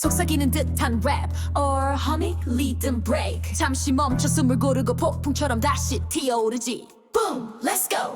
속삭이는 듯한 랩 Or honey, lead and break 잠시 멈춰 숨을 고르고 폭풍처럼 다시 튀어오르지 Boom, let's go